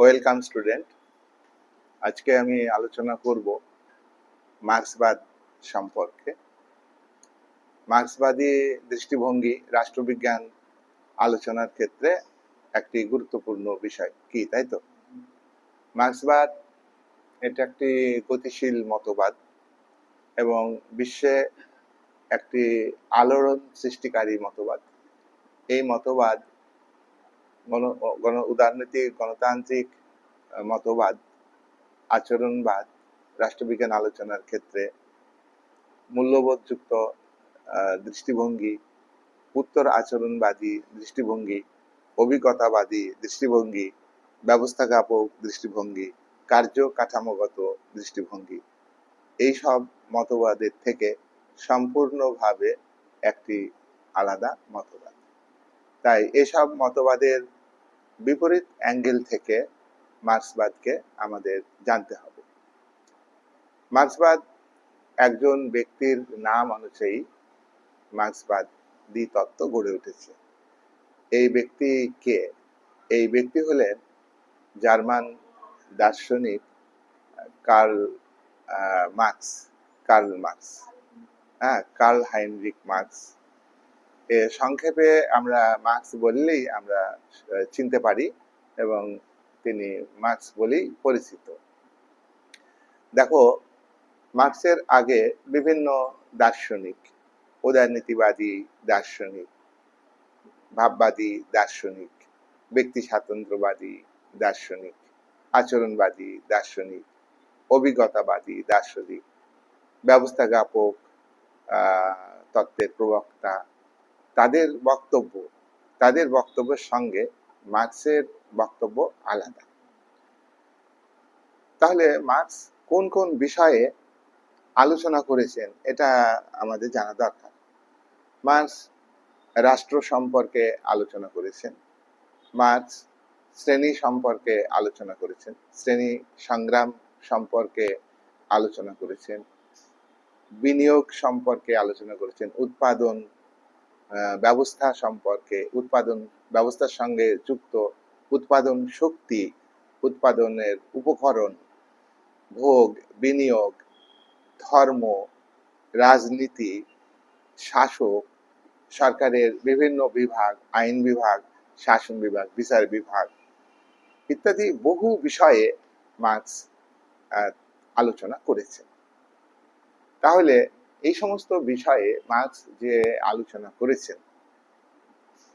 Welcome student আজকে আমি আলোচনা করব মার্ক্সবাদ সম্পর্কে। মার্ক্সবাদী দৃষ্টিভঙ্গি, রাষ্ট্রবিজ্ঞান আলোচনার ক্ষেত্রে একটি গুরুত্বপূর্ণ বিষয়। কি, তাই তো? মার্ক্সবাদ, এটা একটি গতিশীল মতবাদ এবং বিশ্বে একটি আলোড়ন সৃষ্টিকারী মতবাদ। এই মতবাদ গণ গণ উদারনৈতিক গণতান্ত্রিক মতবাদ, আচরণবাদ, রাষ্ট্রবিজ্ঞান আলোচনার ক্ষেত্রে মূল্যবোধযুক্ত দৃষ্টিভঙ্গি, উত্তর আচরণবাদী দৃষ্টিভঙ্গি, অভিজ্ঞতাবাদী দৃষ্টিভঙ্গি ব্যবস্থাজ্ঞাপক দৃষ্টিভঙ্গি কার্য কাঠামোগত দৃষ্টিভঙ্গি। এই সব মতবাদের থেকে সম্পূর্ণভাবে একটি আলাদা মতবাদ। তাই এসব মতবাদের বিপরীত অ্যাঙ্গেল থেকে মার্ক্সবাদকে আমাদের জানতে হবে। মার্ক্সবাদ একজন ব্যক্তির নাম অনুযায়ী মার্ক্সবাদ দ্বি তত্ত্ব গড়ে উঠেছে। এই ব্যক্তি কে? এই ব্যক্তি হলেন জার্মান দার্শনিক কার্ল মার্কস কার্ল মার্কস। হ্যাঁ কার্ল হাইনরিক মার্কস। সংক্ষেপে আমরা মার্কস বললেই আমরা চিনতে পারি এবং তিনি মার্কস বলেই পরিচিত। দেখো, মার্কসের আগে বিভিন্ন দার্শনিক, উদারনীতিবাদী দার্শনিক, ভাববাদী দার্শনিক, ব্যক্তি স্বাতন্ত্র্যবাদী দার্শনিক, আচরণবাদী দার্শনিক, অভিজ্ঞতাবাদী দার্শনিক ব্যবস্থাজ্ঞাপক তত্ত্বের প্রবক্তা তাদের বক্তব্য, তাদের বক্তব্যের সঙ্গে মার্কসের বক্তব্য আলাদা। তাহলে মার্কস কোন কোন বিষয়ে আলোচনা করেছেন এটা আমাদের জানা দরকার। মার্কস রাষ্ট্র সম্পর্কে আলোচনা করেছেন, মার্কস শ্রেণি সম্পর্কে আলোচনা করেছেন, শ্রেণি সংগ্রাম সম্পর্কে আলোচনা করেছেন, বিনিয়োগ সম্পর্কে আলোচনা করেছেন, উৎপাদন ব্যবস্থা সম্পর্কে উৎপাদন, ব্যবস্থার সঙ্গে যুক্ত উৎপাদন শক্তি, উৎপাদনের উপকরণ, ভোগ, বিনিয়োগ, ধর্ম, রাজনীতি, শাসক, সরকারের বিভিন্ন বিভাগ, আইন বিভাগ, শাসন বিভাগ, বিচার বিভাগ ইত্যাদি বহু বিষয়ে মার্কস আলোচনা করেছেন তাহলে এই সমস্ত বিষয়ে মার্কস যে আলোচনা করেছেন,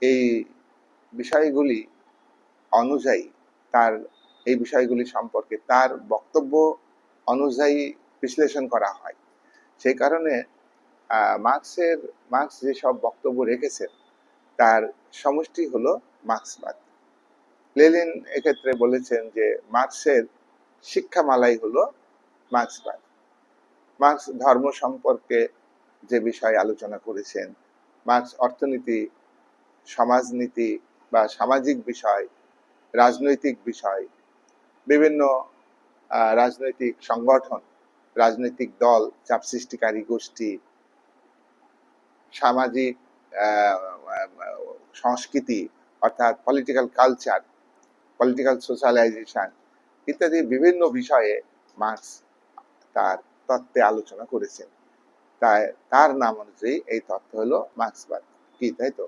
এই বিষয়গুলি অনুযায়ী তার, এই বিষয়গুলি সম্পর্কে তার বক্তব্য অনুযায়ী বিশ্লেষণ করা হয়। সেই কারণে মার্কসের, মার্কস যেসব বক্তব্য রেখেছেন, তার সমষ্টি হলো মার্ক্সবাদ। লেলিন এক্ষেত্রে বলেছেন যে, মার্কসের শিক্ষামালাই হলো মার্ক্সবাদ। মার্কস ধর্ম সম্পর্কে যে বিষয় আলোচনা করেছেন, মার্কস অর্থনীতি, সমাজনীতি বা সামাজিক বিষয়, রাজনৈতিক বিষয়, বিভিন্ন রাজনৈতিক সংগঠন, রাজনৈতিক দল, চাপ সৃষ্টিকারী গোষ্ঠী, সামাজিক সংস্কৃতি অর্থাৎ পলিটিক্যাল কালচার পলিটিক্যাল সোশ্যালাইজেশন ইত্যাদি বিভিন্ন বিষয়ে মার্কস তার তত্ত্বে আলোচনা করেছেন। তাই তার নাম অনুযায়ী এই তত্ত্ব হলো মার্ক্সবাদ। কি, তাই তো?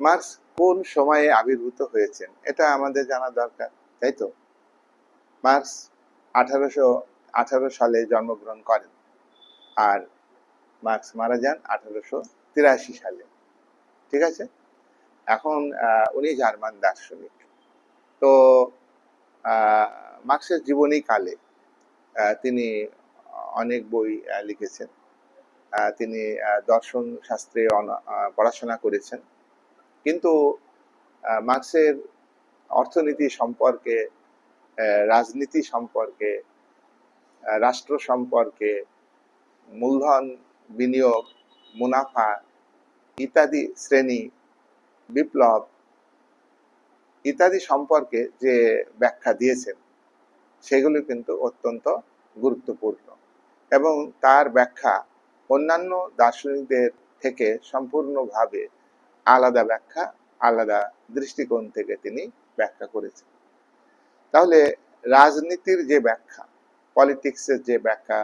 মার্কস কোন সময়ে আবির্ভূত হয়েছেন? এটা আমাদের জানা দরকার, তাই তো? মার্কস আঠারোশো, আঠারো সালে জন্মগ্রহণ করেন আর মার্কস মারা যান আঠারোশো তিরাশি সালে। ঠিক আছে? এখন উনি জার্মান দার্শনিক। তো মার্কসের জীবনী কালে তিনি অনেক বই লিখেছেন। তিনি দর্শন শাস্ত্রে পড়াশোনা করেছেন। কিন্তু মার্কসের অর্থনীতি সম্পর্কে রাজনীতি সম্পর্কে রাষ্ট্র সম্পর্কে, মূলধন বিনিয়োগ, মুনাফা ইত্যাদি শ্রেণি, বিপ্লব ইত্যাদি সম্পর্কে যে ব্যাখ্যা দিয়েছেন সেগুলো কিন্তু অত্যন্ত গুরুত্বপূর্ণ। এবং তার ব্যাখ্যা অন্যান্য দার্শনিকদের থেকে সম্পূর্ণভাবে আলাদা ব্যাখ্যা, আলাদা দৃষ্টিকোণ থেকে তিনি ব্যাখ্যা করেছেন। তাহলে রাজনীতির যে ব্যাখ্যা, পলিটিক্সের যে ব্যাখ্যা,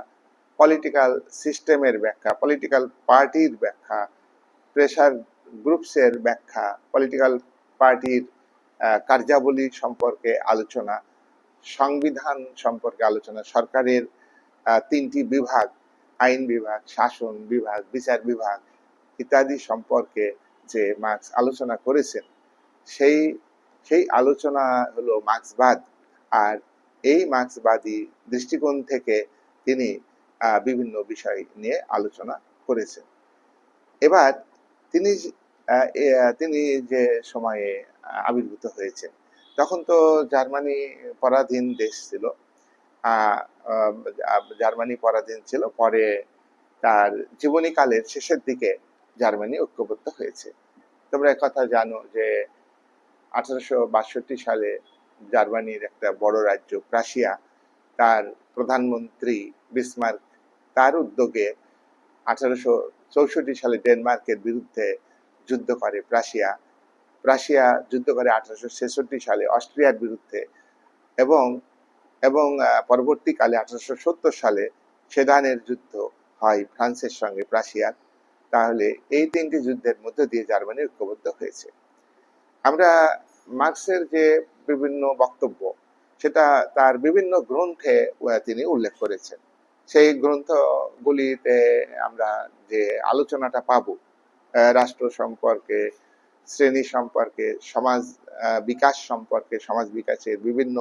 পলিটিক্যাল সিস্টেমের ব্যাখ্যা, পলিটিক্যাল পার্টির ব্যাখ্যা, প্রেশার গ্রুপসের ব্যাখ্যা, পলিটিক্যাল পার্টির কার্যাবলী সম্পর্কে আলোচনা সংবিধান সম্পর্কে আলোচনা, সরকারের তিনটি বিভাগ, আইন বিভাগ, শাসন বিভাগ, বিচার বিভাগ ইত্যাদি সম্পর্কে যে মার্কস আলোচনা করেছেন, সেই সেই আলোচনা হলো মার্ক্সবাদ। আর এই মার্ক্সবাদী দৃষ্টিকোণ থেকে তিনি বিভিন্ন বিষয় নিয়ে আলোচনা করেছেন। এবার তিনি তিনি যে সময়ে আবির্ভূত হয়েছেন তখন তো জার্মানি পরাধীন দেশ ছিল। জার্মানি পরাধীন ছিল। পরে তার জীবনীকালের শেষের দিকে জার্মানি ঐক্যবদ্ধ হয়েছে। তোমরা কথা জানো যে আঠারোশো বাষট্টি সালে জার্মানির একটা বড় রাজ্য প্রাশিয়া, তার প্রধানমন্ত্রী বিসমার্ক, তার উদ্যোগে আঠারোশো চৌষট্টি সালে ডেনমার্কের বিরুদ্ধে যুদ্ধ করে প্রাশিয়া। প্রাশিয়া যুদ্ধ করে আঠারোশো ছেষট্টি সালে অস্ট্রিয়ার বিরুদ্ধে এবং এবং পরবর্তীকালে আঠারোশো সত্তর সালে সেদানের যুদ্ধ হয় ফ্রান্সের সঙ্গে প্রাশিয়ার তাহলে এই তিনটি যুদ্ধের মধ্য দিয়ে জার্মানি ঐক্যবদ্ধ হয়েছে। আমরা মার্ক্সের যে বিভিন্ন বক্তব্য, সেটা তার বিভিন্ন গ্রন্থে তিনি উল্লেখ করেছেন। সেই গ্রন্থগুলিতে আমরা যে আলোচনাটা পাবো রাষ্ট্র সম্পর্কে শ্রেণি সম্পর্কে, সমাজ বিকাশ সম্পর্কে, সমাজ বিকাশের বিভিন্ন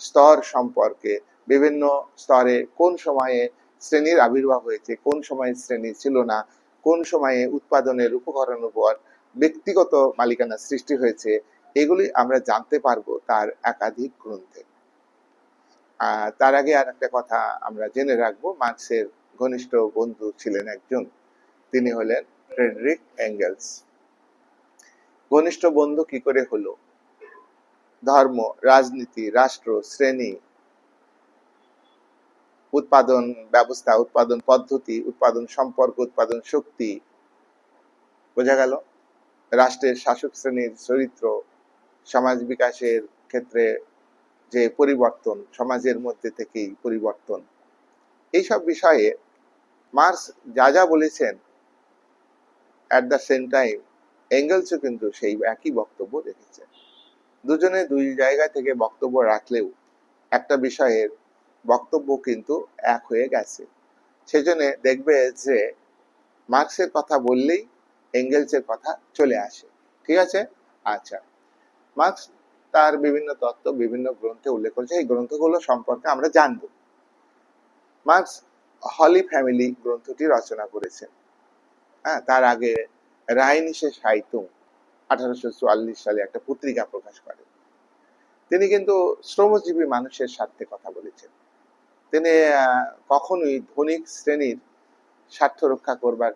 স্তর সম্পর্কে, বিভিন্ন স্তরে কোন সময়ে শ্রেণির আবির্ভাব হয়েছে, কোন সময়ে শ্রেণি ছিল না, কোন সময়ে উৎপাদনের উপকরণ উপর ব্যক্তিগত মালিকানা সৃষ্টি হয়েছে, এগুলি আমরা জানতে পারব তার একাধিক গ্রন্থে। তার আগে আর একটা কথা আমরা জেনে রাখব, মার্ক্সের ঘনিষ্ঠ বন্ধু ছিলেন একজন, তিনি হলেন ফ্রেডরিক অ্যাঙ্গেলস ঘনিষ্ঠ বন্ধু কি করে হলো? ধর্ম, রাজনীতি, রাষ্ট্র, শ্রেণি, উৎপাদন ব্যবস্থা, উৎপাদন পদ্ধতি, উৎপাদন সম্পর্ক, উৎপাদন শক্তি। বোঝা গেল? রাষ্ট্রের শাসক শ্রেণির চরিত্র, সমাজ বিকাশের ক্ষেত্রে যে পরিবর্তন, সমাজের মধ্যে থেকেই পরিবর্তন। এইসব বিষয়ে মার্কস যা যা বলেছেন অ্যাট দ্য সেম টাইম এঙ্গেলসও কিন্তু সেই একই বক্তব্য রেখেছেন। দুজনে দুই জায়গা থেকে বক্তব্য রাখলেও একটা বিষয়ের বক্তব্য কিন্তু এক হয়ে গেছে। সেজন্য দেখবে যে মার্কসের কথা বললেই এঙ্গেলসের কথা চলে আসে। ঠিক আছে? আচ্ছা। মার্কস তার বিভিন্ন তত্ত্ব, বিভিন্ন গ্রন্থে উল্লেখ করেছে। এই গ্রন্থগুলো সম্পর্কে আমরা জানব। মার্কস হলি ফ্যামিলি গ্রন্থটি রচনা করেছেন। হ্যাঁ তার আগে রাইনিসে সাহিত্য আঠারোশো চুয়াল্লিশ সালে একটা পত্রিকা প্রকাশ করেন তিনি কিন্তু শ্রমজীবী মানুষের স্বার্থে কথা বলেছেন। তিনি কখনোই ধনিক শ্রেণির স্বার্থ রক্ষা করবার